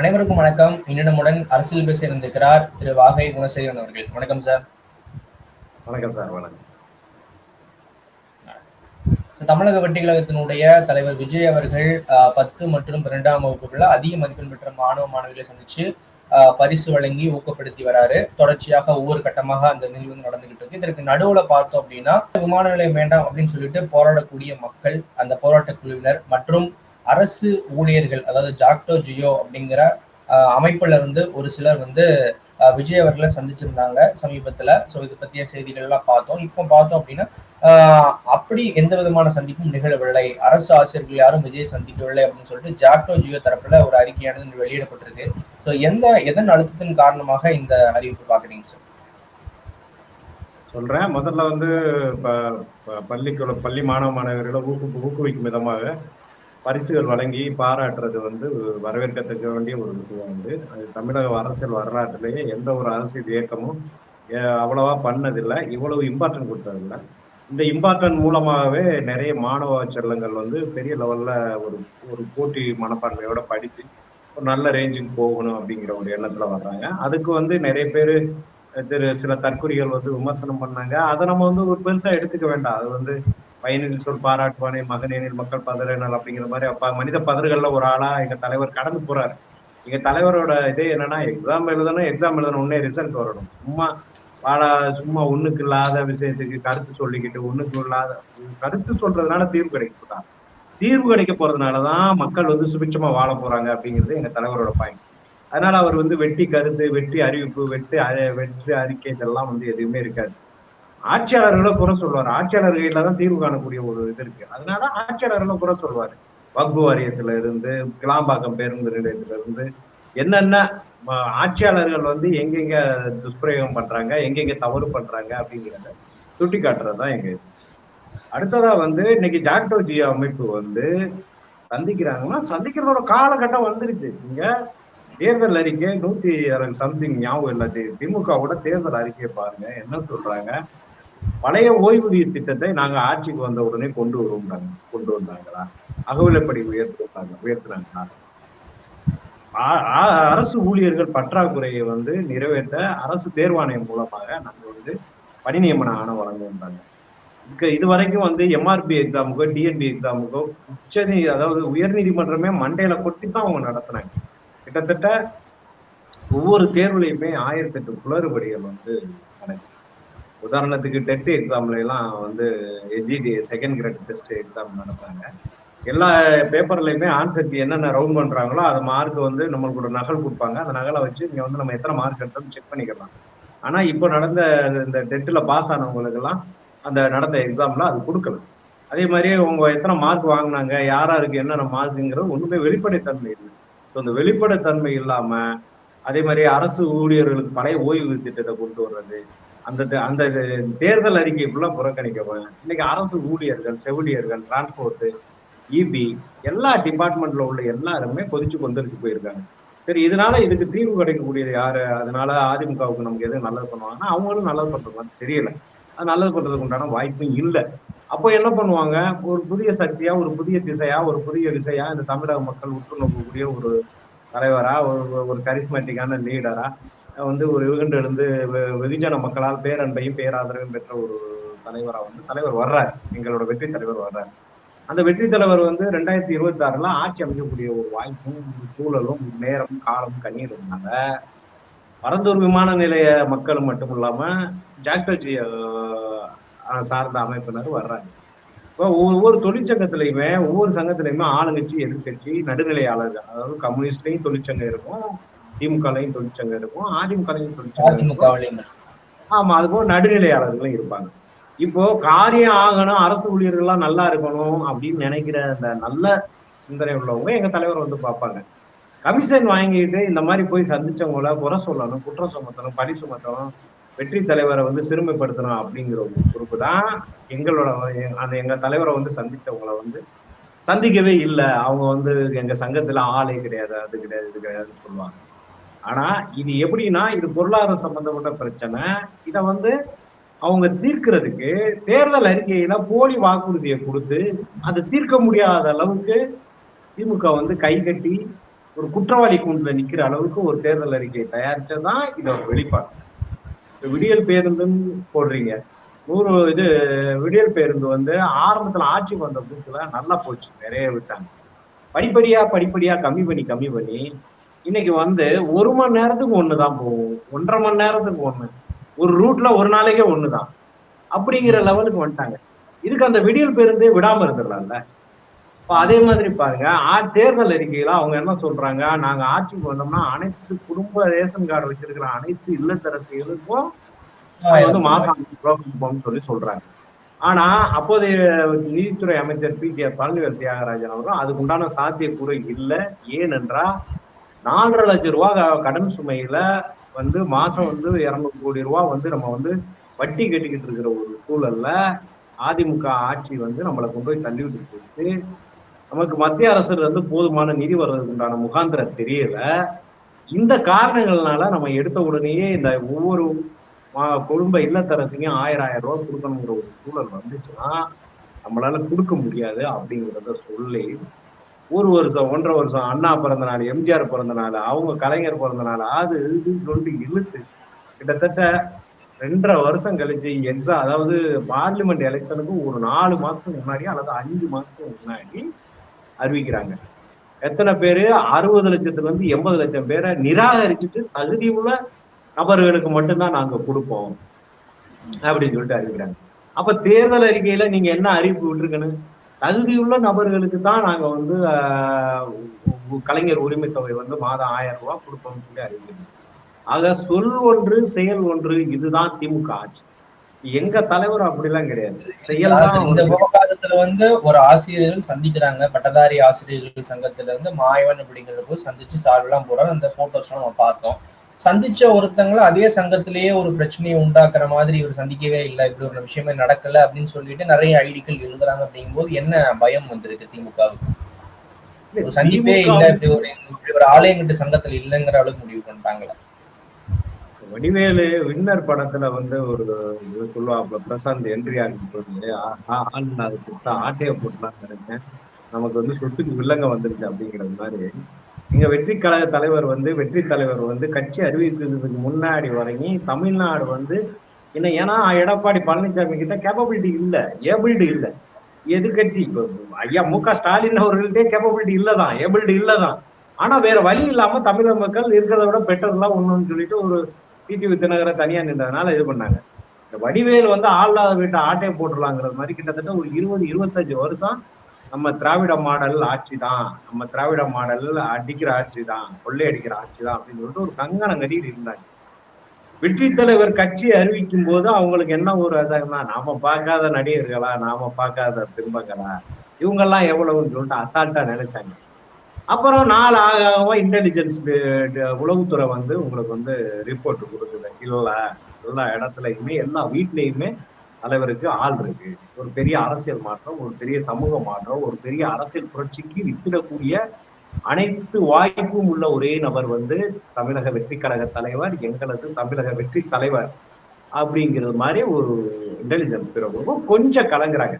அனைவருக்கும் வணக்கம். இன்னிடமுடன் அரசியல் பேச இருந்திருக்கிறார் திரு வாகை குணசேகரன் அவர்கள். வணக்கம் சார். வணக்கம் சார். வணக்கம். தமிழக வெட்டி கழகத்தினுடைய தலைவர் விஜய் அவர்கள் பத்து மற்றும் பன்னெண்டாம் வகுப்புகள்ல அதிக மதிப்பெண் பெற்ற மாணவ மாணவிகளை சந்திச்சு பரிசு வழங்கி ஊக்கப்படுத்தி வராரு. தொடர்ச்சியாக ஒவ்வொரு கட்டமாக அந்த நிகழ்வு நடந்துகிட்டு இருக்கு. இதற்கு நடுவுல பார்த்தோம் அப்படின்னா விமான நிலையம் வேண்டாம் அப்படின்னு சொல்லிட்டு போராடக்கூடிய மக்கள் அந்த போராட்ட குழுவினர் மற்றும் அரசு ஊழியர்கள் அதாவது ஜாக்டோ ஜியோ அப்படிங்கிற அமைப்புல இருந்து ஒரு சிலர் வந்து ஆஹ், விஜய் அவர்களை சந்திச்சிருந்தாங்க சமீபத்துல. ஸோ இது பத்திய செய்திகள் எல்லாம் பார்த்தோம். இப்போ பார்த்தோம் அப்படின்னா ஆஹ் அப்படி எந்த விதமான சந்திப்பும் நிகழவில்லை. அரசு ஆசிரியர்கள் யாரும் விஜயை சந்திக்கவில்லை அப்படின்னு சொல்லிட்டு ஜாக்டோ ஜியோ தரப்புல ஒரு அறிக்கையானது வெளியிடப்பட்டிருக்கு. ஸோ எந்த எதன் அழுத்தத்தின் காரணமாக இந்த அறிவிப்பு பாக்குறீங்க சார் சொல்றேன். முதல்ல வந்து ப- ப- பள்ளிக்குள்ள பள்ளி மாணவ மாணவர்களை ஊக்கு ஊக்குவிக்கும் விதமாக பரிசுகள் வழங்கி பாராட்டுறது வந்து வரவேற்கத்தக்க வேண்டிய ஒரு விஷயம் வந்து அது தமிழக அரசியல் வரலாற்றிலேயே எந்த ஒரு அரசியல் இயக்கமும் அவ்வளவா பண்ணதில்லை. இவ்வளவு இம்பார்ட்டன்ட் கொடுத்ததில்லை. இந்த இம்பார்ட்டன்ட் மூலமாகவே நிறைய மாணவ செல்லங்கள் வந்து பெரிய லெவலில் ஒரு ஒரு போட்டி மனப்பான்மையோட படித்து ஒரு நல்ல ரேஞ்சுக்கு போகணும் அப்படிங்கிற ஒரு எண்ணத்தில் வர்றாங்க. அதுக்கு வந்து நிறைய பேர் திரு சில தற்குறிகள் வந்து விமர்சனம் பண்ணாங்க. அதை நம்ம வந்து ஒரு பெருசாக எடுத்துக்க வேண்டாம். அது வந்து பயனில் சொல் பாராட்டுவானே மகனேனில் மக்கள் பதறினால் அப்படிங்கிற மாதிரி அப்பா மனித பதறுகள்ல ஒரு ஆளா எங்க தலைவர் கடந்து போறாரு. எங்க தலைவரோட இதே என்னன்னா எக்ஸாம் எழுதணும் எக்ஸாம் எழுதணும் உடனே ரிசல்ட் வரணும். சும்மா பாடா சும்மா ஒண்ணுக்கு இல்லாத விஷயத்துக்கு கருத்து சொல்லிக்கிட்டு ஒண்ணுக்கு இல்லாத கருத்து சொல்றதுனால தீர்வு கிடைக்க தீர்வு கிடைக்க போறதுனாலதான் மக்கள் வந்து சுபிட்சமா வாழ போறாங்க அப்படிங்கிறது எங்க தலைவரோட பாயிண்ட் அதனால அவர் வந்து வெட்டி கருத்து வெட்டி அறிவிப்பு வெட்டி வெற்றி அறிக்கை இதெல்லாம் வந்து எதுவுமே இருக்காது. ஆட்சியாளர்களை குறை சொல்லுவார் கையில தான் தீர்வு காணக்கூடிய ஒரு இது இருக்கு. அதனால ஆட்சியாளர்களை குறை சொல்வாரு. வக்பு வாரியத்துல இருந்து கிளாம்பாக்கம் பேருந்து நிலையத்துல இருந்து என்னென்ன ஆட்சியாளர்கள் வந்து எங்கெங்க துஷ்பிரயோகம் பண்றாங்க எங்கெங்க தவறு பண்றாங்க அப்படிங்கிறத சுட்டி காட்டுறதுதான் எங்க இது. அடுத்ததா வந்து இன்னைக்கு ஜாக்டோ ஜியோ அமைப்பு வந்து சந்திக்கிறாங்கன்னா சந்திக்கிறதோட காலகட்டம் வந்துருச்சு. இங்க தேர்தல் அறிக்கை நூத்தி சம்திங் ஞாபகம் இல்லாட்டி திமுகவோட தேர்தல் அறிக்கையை பாருங்க. என்ன சொல்றாங்க? பழைய ஓய்வூதிய திட்டத்தை நாங்க ஆட்சிக்கு வந்த உடனே கொண்டு வருவோம் கொண்டு வந்தாங்களா? அகவிலப்படி உயர்த்திருக்காங்க உயர்த்துனாங்களா அரசு ஊழியர்கள் பற்றாக்குறையை வந்து நிறைவேற்ற அரசு தேர்வாணையம் மூலமாக நம்ம வந்து பணி நியமன ஆணை வழங்குன்றாங்க இது வரைக்கும் வந்து எம்ஆர்பி எக்ஸாமுக்கோ டிஎன்பி எக்ஸாமுக்கோ உச்ச நீ அதாவது உயர்நீதிமன்றமே மண்டையில கொட்டி தான் அவங்க நடத்துனாங்க. கிட்டத்தட்ட ஒவ்வொரு தேர்வுலையுமே ஆயிரத்தி எட்டு குளறுபடிகள் வந்து நடக்குது. உதாரணத்துக்கு டெட் எக்ஸாம்ல எல்லாம் வந்து எஜிடி செகண்ட் கிரேட் டெஸ்ட் எக்ஸாம் நடத்துறாங்க. எல்லா பேப்பர்லையுமே ஆன்சர் என்னென்ன ரவுண்ட் பண்றாங்களோ அந்த மார்க் வந்து நம்மளுக்கு ஒரு நகல் கொடுப்பாங்க. அந்த நகலை வச்சு இங்க வந்து நம்ம எத்தனை மார்க் எடுத்தோம் செக் பண்ணிக்கலாம். ஆனா இப்போ நடந்த இந்த டெட்டில் பாஸ் ஆனவங்களுக்கெல்லாம் அந்த நடந்த எக்ஸாம்ல அது கொடுக்கல. அதே மாதிரி அவங்க எத்தனை மார்க் வாங்கினாங்க யார் யாருக்கு என்னென்ன மார்க்குங்கிறது ஒண்ணுமே வெளிப்படைத்தன்மை இல்லை. ஸோ அந்த வெளிப்படைத்தன்மை இல்லாம அதே மாதிரி அரசு ஊழியர்களுக்கு பழைய ஓய்வு திட்டத்தை கொண்டு வர்றது அந்த அந்த தேர்தல் அறிக்கை ஃபுல்லாக புறக்கணிக்கப்படும். இன்னைக்கு அரசு ஊழியர்கள் செவிலியர்கள் டிரான்ஸ்போர்ட்டு இபி எல்லா டிபார்ட்மெண்ட்ல உள்ள எல்லாருமே கொதிச்சு கொந்தளிச்சு போயிருக்காங்க. சரி இதனால இதுக்கு தீர்வு கிடைக்கக்கூடியது யாரு? அதனால அதிமுகவுக்கு நமக்கு எதுவும் நல்லது பண்ணுவாங்கன்னா அவங்களும் நல்லது பண்ற தெரியல. அது நல்லது பண்றதுக்கு உண்டான வாய்ப்பும் இல்லை. அப்போ என்ன பண்ணுவாங்க? ஒரு புதிய சக்தியா ஒரு புதிய திசையா ஒரு புதிய விசையா இந்த தமிழக மக்கள் உற்று நோக்கக்கூடிய ஒரு தலைவரா ஒரு ஒரு கரிஸ்மேட்டிக்கான லீடரா வந்து ஒரு இருந்து வெ- வெகுஜன மக்களால் பேரன்பையும் பேராதரவையும் பெற்ற ஒரு தலைவராக வந்து தலைவர் வர்றார். எங்களோட வெற்றி தலைவர் வர்றார். அந்த வெற்றி தலைவர் வந்து ரெண்டாயிரத்தி இருபத்தி ஆறுல ஆட்சி அமைக்கக்கூடிய ஒரு வாய்ப்பும் சூழலும் நேரம் காலம் கண்ணீர் இருந்தாங்க. பரந்தூர் விமான நிலைய மக்களும் மட்டும் இல்லாம ஜாக்டர்ஜி சார்ந்த அமைப்பினர் வர்றாங்க. இப்போ ஒவ்வொரு தொழிற்சங்கத்திலையுமே ஒவ்வொரு சங்கத்திலையுமே ஆளுங்கட்சி எதிர்கட்சி நடுநிலையாளர்கள் அதாவது கம்யூனிஸ்ட்லையும் தொழிற்சங்கம் இருக்கும் திமுகலையும் தொழிற்சங்கம் இருக்கும் அதிமுகலையும் தொழிற்சங்கம் ஆமா அது போல நடுநிலையாளர்களும் இருப்பாங்க. இப்போ காரியம் ஆகணும் அரசு ஊழியர்கள்லாம் நல்லா இருக்கணும் அப்படின்னு நினைக்கிற அந்த நல்ல சிந்தனை உள்ளவங்க எங்க தலைவர் வந்து பார்ப்பாங்க. கமிஷன் வாங்கிட்டு இந்த மாதிரி போய் சந்திச்சவங்கள குறை சொல்லணும் குற்றம் சுமத்தணும் பழி சுமத்தணும் வெற்றி தலைவரை வந்து சிறுமைப்படுத்தணும் அப்படிங்கிற ஒரு பொறுப்பு தான் எங்களோட அந்த எங்க தலைவரை வந்து சந்திச்சவங்கள வந்து சந்திக்கவே இல்லை. அவங்க வந்து எங்க சங்கத்துல ஆளே கிடையாது அது கிடையாது இது கிடையாதுன்னு சொல்லுவாங்க. ஆனா இது எப்படின்னா இது பொருளாதார சம்பந்தப்பட்ட பிரச்சனை. இதை வந்து அவங்க தீர்க்கிறதுக்கு தேர்தல் அறிக்கையில போலி வாக்குறுதியை கொடுத்து அதை தீர்க்க முடியாத அளவுக்கு திமுக வந்து கை கட்டி ஒரு குற்றவாளி கூண்டுல நிக்கிற அளவுக்கு ஒரு தேர்தல் அறிக்கையை தயாரிச்சதான் இதை வெளிப்பாடு. விடியல் பேருந்துன்னு போடுறீங்க. நூறு இது விடியல் பேருந்து வந்து ஆரம்பத்துல ஆட்சி வந்த புதுசுல நல்லா போச்சு நிறைய விட்டாங்க. படிப்படியா படிப்படியா கம்மி பண்ணி கம்மி பண்ணி இன்னைக்கு வந்து ஒரு மணி நேரத்துக்கு ஒண்ணுதான் போகும் ஒன்றரை மணி நேரத்துக்கு ஒண்ணு. ஒரு ரூட்ல ஒரு நாளைக்கே ஒண்ணுதான். அப்படிங்கிற லெவலுக்கு வந்துட்டாங்க. இதுக்கு அந்த விடியல் பேருந்தே விடாம இருந்துடலாம்ல. இப்ப அதே மாதிரி பாருங்க ஆ- தேர்தல் அறிக்கையில அவங்க என்ன சொல்றாங்க? நாங்க ஆட்சிக்கு வந்தோம்னா அனைத்து குடும்ப ரேஷன் கார்டு வச்சிருக்கிற அனைத்து இல்லத்தரசிகளுக்கும் வந்து மாசம் ஐம்பது ரூபா கொடுப்போம்னு சொல்லி சொல்றாங்க. ஆனா அப்போதைய நீதித்துறை அமைச்சர் பி. கே. பழனிவேல் தியாகராஜன் அவரும் அதுக்கு உண்டான சாத்தியக்கூறு இல்லை. ஏனென்றா நாலரை லட்சம் ரூபா கடன் சுமையில வந்து மாசம் வந்து இரநூறு கோடி ரூபா வந்து நம்ம வந்து வட்டி கட்டிக்கிட்டு இருக்கிற ஒரு சூழல்ல அதிமுக ஆட்சி வந்து நம்மளை கொண்டு போய் தள்ளி விட்டு போயிட்டு நமக்கு மத்திய அரசு வந்து போதுமான நிதி வர்றதுக்கு உண்டான முகாந்திரம் தெரியல. இந்த காரணங்கள்னால நம்ம எடுத்த உடனேயே இந்த ஒவ்வொரு மா- குடும்ப இல்லத்தரசிங்க ஆயிரம் ஆயிரம் ரூபாய் கொடுக்கணுங்கிற ஒரு சூழல் வந்துச்சுன்னா நம்மளால கொடுக்க முடியாது அப்படிங்கிறத சொல்லி ஒரு வருஷம் ஒன்றரை வருஷம் அண்ணா பிறந்த நாள் எம்ஜிஆர் பிறந்த நாள் அவங்க கலைஞர் பிறந்த நாள் அது இதுன்னு சொல்லிட்டு இழுத்து கிட்டத்தட்ட ரெண்டரை வருஷம் கழிச்சு எக்ஸாம் அதாவது பார்லிமெண்ட் எலெக்ஷனுக்கு ஒரு நாலு மாசத்துக்கு முன்னாடி அல்லது அஞ்சு மாசத்துக்கு முன்னாடி அறிவிக்கிறாங்க. எத்தனை பேர்? அறுபது லட்சத்துல இருந்து எண்பது லட்சம் பேரை நிராகரிச்சுட்டு உள்ள நபர்களுக்கு மட்டும்தான் நாங்க கொடுப்போம். அப்படின்னு சொல்லிட்டு அறிவிக்கிறாங்க. அப்ப தேர்தல் அறிக்கையில நீங்க என்ன அறிவிப்பு விட்டுருக்கணும்? தகுதியுள்ள நபர்களுக்கு தான் நாங்க வந்து கலைஞர் உரிமை தொகை வந்து மாதம் ஆயிரம் ரூபாய் கொடுப்போம்னு சொல்லி அறிவிக்கிறோம். ஆக சொல் ஒன்று செயல் ஒன்று இதுதான் திமுக ஆட்சி. எங்க தலைவர் அப்படிலாம் கிடையாது. இந்த விவகாரத்துல வந்து ஒரு ஆசிரியர்கள் சந்திக்கிறாங்க. பட்டதாரி ஆசிரியர்கள் சங்கத்துல இருந்து மாயவன் அப்படிங்கிற போது சந்திச்சு சார்பெல்லாம் போறாரு அந்த போட்டோஸ் நம்ம பார்த்தோம். சந்திச்ச ஒருத்தங்களை அதே சங்கத்திலேயே ஒரு பிரச்சனையை உண்டாக்குற மாதிரி இவர் சந்திக்கவே இல்லை இப்படி ஒரு விஷயமே நடக்கல அப்படின்னு சொல்லிட்டு நிறைய ஐடிக்கள் எழுதுறாங்க அப்படிங்கும்போது என்ன பயம் வந்திருக்கு திமுகவுக்கு ஒரு சந்திப்பே இல்ல இப்படி ஒரு இப்படி ஒரு ஆலயங்கிட்ட சங்கத்துல இல்லைங்கிற அளவுக்கு முடிவு பண்ணிட்டாங்களா வடிவேலு வின்னர் படத்துல வந்து ஒரு இது சொல்லுவாப்ல பிரசாந்த் என்ட்ரி ஆகிட்டு ஆள் சுத்தா ஆட்டைய போட்டலாம்னு நினைச்சேன் நமக்கு வந்து சொத்துக்கு வில்லங்க வந்துருச்சு அப்படிங்கிறது மாதிரி இங்க வெற்றி கழக தலைவர் வந்து வெற்றி தலைவர் வந்து கட்சி அறிவிக்கிறதுக்கு முன்னாடி வரைக்கும் தமிழ்நாடு வந்து என்ன ஏன்னா எடப்பாடி பழனிசாமி கிட்ட கேப்பபிலிட்டி இல்லை. ஏபிலிட்டி இல்லை. எதிர்கட்சி இப்போ ஐயா மு க ஸ்டாலின் அவர்கள்ட்டே கேப்பபிலிட்டி இல்லதான். ஏபிலிட்டி இல்லதான். ஆனா வேற வழி இல்லாம தமிழக மக்கள் இருக்கிறத விட பெட்டர்லாம் ஒண்ணுன்னு சொல்லிட்டு ஒரு பிடி தினகரை தனியா நின்றதுனால இது பண்ணாங்க. இந்த வடிவேல் வந்து ஆள்லாத வீட்டை ஆட்டையை போட்டுடலாங்கிறது மாதிரி கிட்டத்தட்ட ஒரு இருபது இருபத்தஞ்சு வருஷம் நம்ம திராவிட மாடல் ஆட்சி தான் நம்ம திராவிட மாடல் அடிக்கிற ஆட்சி தான் கொள்ளையடிக்கிற ஆட்சி தான் அப்படின்னு சொல்லிட்டு ஒரு கங்கணம் கட்டிட்டு இருந்தாங்க. வெற்றி தலைவர் கட்சி அறிவிக்கும் போது அவங்களுக்கு என்ன ஒரு அதாகனா நாம பார்க்காத நடிகர்களா நாம பார்க்காத திரும்பங்களா இவங்கெல்லாம் எவ்வளவுன்னு சொல்லிட்டு அசால்ட்டா நினைச்சாங்க. அப்புறம் நாலு ஆக ஆக இன்டெலிஜென்ஸ் உளவுத்துறை வந்து உங்களுக்கு வந்து ரிப்போர்ட் கொடுக்குது. இல்லை எல்லா இடத்துலையுமே எல்லா வீட்லேயுமே தலைவருக்கு ஆள் இருக்கு. ஒரு பெரிய அரசியல் மாற்றம் ஒரு பெரிய சமூக மாற்றம் ஒரு பெரிய அரசியல் புரட்சிக்கு வித்திடக்கூடிய அனைத்து வாய்ப்பும் உள்ள ஒரே நபர் வந்து தமிழக வெற்றி கழக தலைவர் எங்களது தமிழக வெற்றி தலைவர் அப்படிங்கிறது மாதிரி ஒரு இன்டெலிஜென்ஸ் பிறகு கொஞ்சம் கலங்குறாங்க.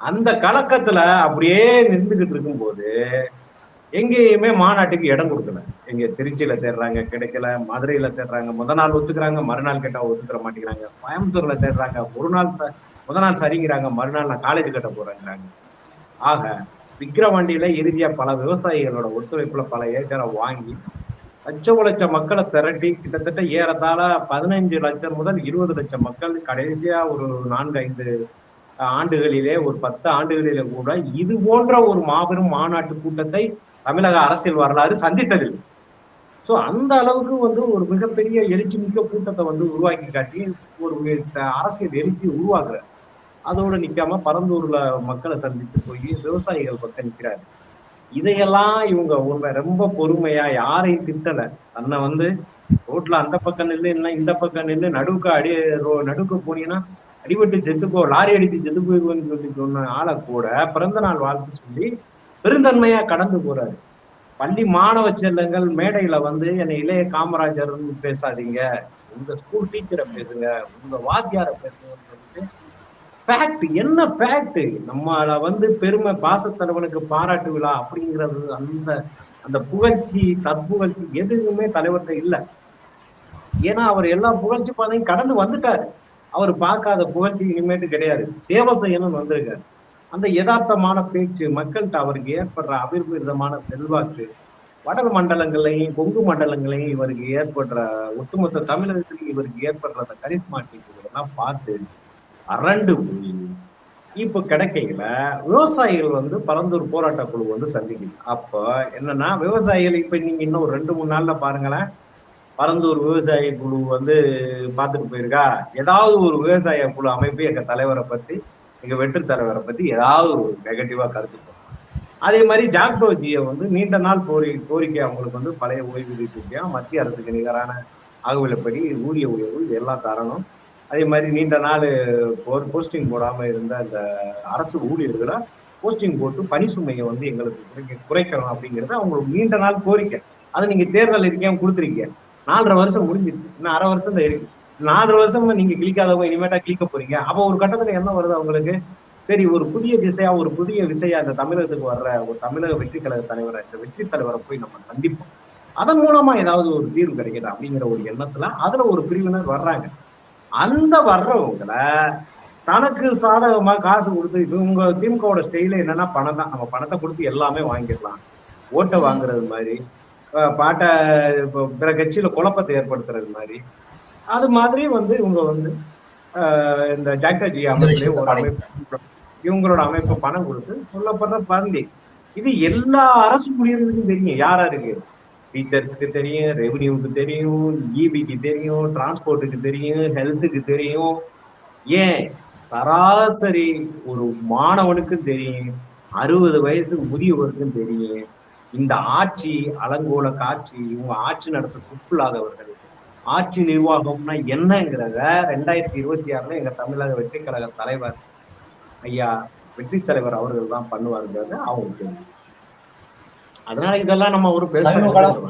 அந்த கலக்கத்துல அப்படியே நின்றுகிட்டு இருக்கும்போது எங்கேயுமே மாநாட்டுக்கு இடம் கொடுக்கல. எங்க திருச்சியில தேடுறாங்க கிடைக்கல மதுரையில தேடுறாங்க முத நாள் ஒத்துக்கிறாங்க மறுநாள் கேட்டா ஒத்துக்கிற மாட்டேங்கிறாங்க. கோயம்புத்தூர்ல தேடுறாங்க ஒரு நாள் முத நாள் சரிங்கிறாங்க மறுநாள் நான் காலேஜ் கட்ட போறேங்கிறாங்க. ஆக விக்கிரவாண்டியில இறுதியா பல விவசாயிகளோட ஒத்துழைப்புல பல ஏக்கரை வாங்கி லட்சம் லட்சம் மக்களை திரட்டி கிட்டத்தட்ட ஏறத்தாழ பதினஞ்சு லட்சம் முதல் இருபது லட்சம் மக்கள் கடைசியா ஒரு நான்கு ஐந்து ஆண்டுகளிலே ஒரு பத்து ஆண்டுகளிலே கூட இது போன்ற ஒரு மாபெரும் மாநாட்டு கூட்டத்தை தமிழக அரசியல் வரலாறு சந்தித்ததில்லை. ஸோ அந்த அளவுக்கு வந்து ஒரு மிகப்பெரிய எழுச்சி மிக்க கூட்டத்தை வந்து உருவாக்கி காட்டி ஒரு அரசியல் எழுச்சி உருவாக்குற அதோட நிற்காம பரந்தூர்ல மக்களை சந்திச்சு போய் விவசாயிகள் பக்கம் நிற்கிறாரு இதையெல்லாம் இவங்க உண்மை ரொம்ப பொறுமையா யாரையும் திட்டல. தன்னை வந்து ரோட்ல அந்த பக்கம் நின்று இல்லை இந்த பக்கம் நின்று நடுவுக்கு அடி ரோ- நடுவுக்கு போனீங்கன்னா அடிபட்டு செத்துப்போ லாரி அடித்து செத்து போயிருவோன்னு சொல்லி சொன்ன ஆளை கூட பிறந்த நாள் வாழ்த்து சொல்லி பெருந்தன்மையா கடந்து போறாரு. பள்ளி மாணவ செல்லங்கள் மேடையில வந்து என்னை இளைய காமராஜர் பேசாதீங்க. உங்க ஸ்கூல் டீச்சரை பேசுங்க. உங்க வாத்தியாரை பேசுங்கன்னு சொல்லிட்டு ஃபேக்ட் என்ன ஃபேக்ட் நம்மள வந்து பெருமை பாசத்தலைவனுக்கு பாராட்டு விழா அப்படிங்கிறது அந்த அந்த புகழ்ச்சி தற்புகழ்ச்சி எதுவுமே தலைவர்கிட்ட இல்லை. ஏன்னா அவர் எல்லா புகழ்ச்சி பாதையும் கடந்து வந்துட்டாரு. அவர் பார்க்காத புகழ்ச்சி இனிமேட்டு கிடையாது. சேவை செய்யணும்னு வந்திருக்காரு. அந்த யதார்த்தமான பேச்சு மக்கள்கிட்ட அவருக்கு ஏற்படுற அபிர்விதமான செல்வாக்கு வட மண்டலங்களையும் கொங்கு மண்டலங்களையும் இவருக்கு ஏற்படுற ஒட்டுமொத்த தமிழகத்திலையும் இவருக்கு ஏற்படுற அந்த கரிஸ்மாட்டிக் இதெல்லாம் பார்த்து அரண்டு போய் இப்போ கிடைக்கையில விவசாயிகள் வந்து பரந்தூர் போராட்ட குழு வந்து சந்திக்குது. அப்போ என்னன்னா விவசாயிகள் இப்போ நீங்க இன்னும் ஒரு ரெண்டு மூணு நாள்ல பாருங்களேன். பரந்தூர் விவசாய குழு வந்து பார்த்துட்டு போயிருக்கா? ஏதாவது ஒரு விவசாய குழு அமைப்பு எங்க தலைவரை பத்தி எங்க வெற்றி தலைவரை பத்தி ஏதாவது ஒரு நெகட்டிவா கருத்து அதே மாதிரி ஜாக்டோஜியை வந்து நீண்ட நாள் கோரி கோரிக்கை அவங்களுக்கு வந்து பழைய ஓய்வூதிய மத்திய அரசுக்கு நிகரான ஆகவில்லைப்படி ஊதிய உயர்வு எல்லாம் தரணும். அதே மாதிரி நீண்ட நாள் போஸ்டிங் போடாமல் இருந்த அந்த அரசு ஊழியர்களை போஸ்டிங் போட்டு பணி சுமையை வந்து எங்களுக்கு குறைக்க குறைக்கணும் அப்படிங்கிறது அவங்களுக்கு நீண்ட நாள் கோரிக்கை. அதை நீங்கள் தேர்தல் இருக்கையும் கொடுத்துருக்கீங்க. நாலரை வருஷம் முடிஞ்சிருச்சு. இன்னும் அரை வருஷம் தான் இருக்கு. நாலு வருஷம் நீங்க கிளிக்காதவங்க இனிமேட்டா கிளிக்க போறீங்க. அப்போ ஒரு கட்டத்துல என்ன வருது அவங்களுக்கு? சரி ஒரு புதிய திசையா ஒரு புதிய விசையா இந்த தமிழகத்துக்கு வர்ற ஒரு தமிழக வெற்றி கழக தலைவரை இந்த வெற்றி தலைவரை போய் நம்ம சந்திப்போம். அதன் மூலமா ஏதாவது ஒரு தீர்வு கிடைக்குதா அப்படிங்கிற ஒரு எண்ணத்துல அதுல ஒரு பிரிவினர் வர்றாங்க. அந்த வர்றவங்களை தனக்கு சாதகமா காசு கொடுத்து இவங்க திமுகவோட ஸ்டைல என்னன்னா பணம் தான். நம்ம பணத்தை கொடுத்து எல்லாமே வாங்கிடலாம் ஓட்டை வாங்குறது மாதிரி பாட்டை இப்போ பிற கட்சியில குழப்பத்தை ஏற்படுத்துறது மாதிரி அது மாதிரி வந்து இவங்க வந்து இந்த ஒரு அமைப்பு இவங்களோட அமைப்பு பணம் கொடுத்து சொல்லப்படுற பந்தி இது எல்லா அரசு ஊழியர்களுக்கும் தெரியும். யார் யாருக்கு? டீச்சர்ஸ்க்கு தெரியும் ரெவன்யூக்கு தெரியும் இபிக்கு தெரியும் டிரான்ஸ்போர்ட்டுக்கு தெரியும் ஹெல்த்துக்கு தெரியும். ஏன்? சராசரி ஒரு மாணவனுக்கும் தெரியும் அறுபது வயசு முதியவருக்கும் தெரியும். இந்த ஆட்சி அலங்கோல காட்சி இவங்க ஆட்சி நடத்த துப்புலாதவர்கள் ஆட்சி நிர்வாகம்னா என்னங்கிறத ரெண்டாயிரத்தி இருபத்தி ஆறுல எங்க தமிழக வெற்றி கழக தலைவர் ஐயா வெற்றி தலைவர் அவர்கள் தான் பண்ணுவாருங்கிறது அவங்களுக்கு அதனால இதெல்லாம் நம்ம ஒரு பெருசா